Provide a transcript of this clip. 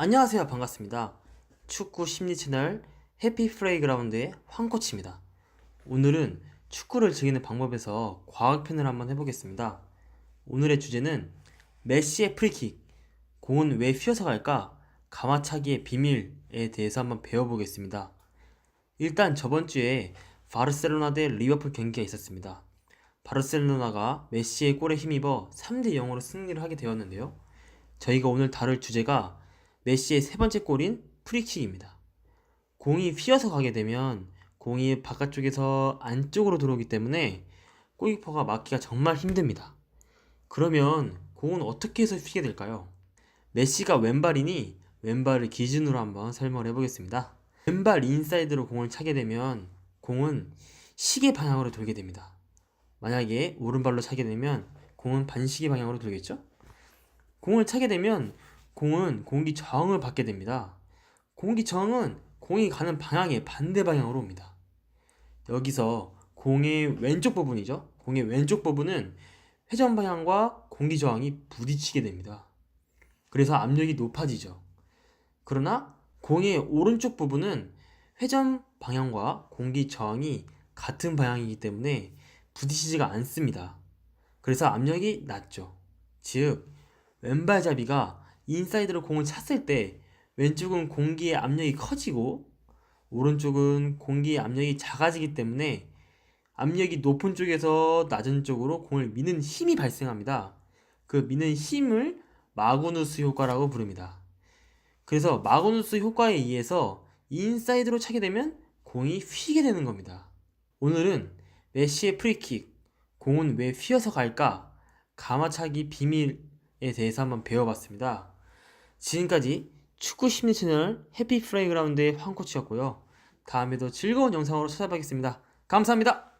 안녕하세요. 반갑습니다. 축구 심리 채널 해피 프레이그라운드의 황코치입니다. 오늘은 축구를 즐기는 방법에서 과학 편을 한번 해보겠습니다. 오늘의 주제는 메시의 프리킥, 공은 왜 휘어서 갈까? 가마차기의 비밀에 대해서 한번 배워보겠습니다. 일단 저번 주에 바르셀로나 대 리버풀 경기가 있었습니다. 바르셀로나가 메시의 골에 힘입어 3대 0으로 승리를 하게 되었는데요. 저희가 오늘 다룰 주제가 메시의 세 번째 골인 프리킥입니다. 공이 휘어서 가게 되면 공이 바깥쪽에서 안쪽으로 들어오기 때문에 골키퍼가 막기가 정말 힘듭니다. 그러면 공은 어떻게 해서 휘게 될까요? 메시가 왼발이니 왼발을 기준으로 한번 설명을 해보겠습니다. 왼발 인사이드로 공을 차게 되면 공은 시계 방향으로 돌게 됩니다. 만약에 오른발로 차게 되면 공은 반시계 방향으로 돌겠죠? 공을 차게 되면 공은 공기 저항을 받게 됩니다. 공기 저항은 공이 가는 방향의 반대 방향으로 옵니다. 여기서 공의 왼쪽 부분이죠. 공의 왼쪽 부분은 회전 방향과 공기 저항이 부딪히게 됩니다. 그래서 압력이 높아지죠. 그러나 공의 오른쪽 부분은 회전 방향과 공기 저항이 같은 방향이기 때문에 부딪히지가 않습니다. 그래서 압력이 낮죠. 즉, 왼발잡이가 인사이드로 공을 찼을 때 왼쪽은 공기의 압력이 커지고 오른쪽은 공기의 압력이 작아지기 때문에 압력이 높은 쪽에서 낮은 쪽으로 공을 미는 힘이 발생합니다. 그 미는 힘을 마구누스 효과라고 부릅니다. 그래서 마구누스 효과에 의해서 인사이드로 차게 되면 공이 휘게 되는 겁니다. 오늘은 메시의 프리킥, 공은 왜 휘어서 갈까? 가마차기 비밀에 대해서 한번 배워봤습니다. 지금까지 축구 심리 채널 해피 프레이그라운드의 황코치였고요. 다음에도 즐거운 영상으로 찾아뵙겠습니다. 감사합니다.